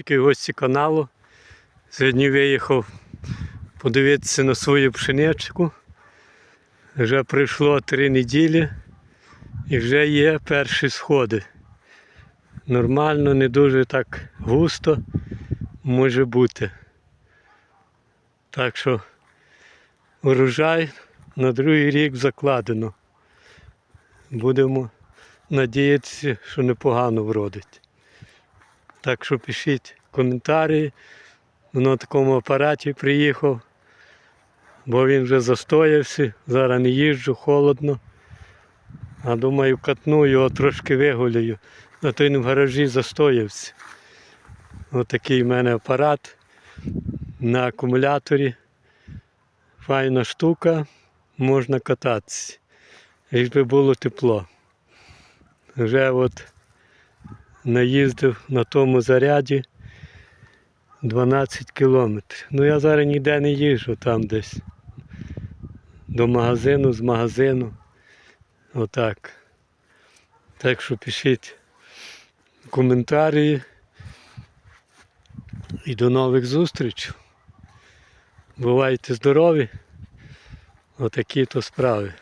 підписчики і гості каналу. Сьогодні виїхав подивитися на свою пшеничку. Вже пройшло три неділі і вже є перші сходи. Нормально, не дуже так густо може бути. Так що урожай на другий рік закладено. Будемо надіятися, що непогано вродить. Так що пишіть коментарі. На такому апараті приїхав, бо він вже застоявся, зараз не їжджу, холодно. А думаю, катну його трошки вигуляю. А то він в гаражі застоявся. Отакий в мене апарат на акумуляторі. Файна штука, можна кататися. Лиш би було тепло. Вже от наїздив на тому заряді 12 кілометрів. Ну я зараз ніде не їжджу там десь. До магазину, з магазину. Отак. Так що пишіть коментарі. І до нових зустрічей. Бувайте здорові. Отакі то справи.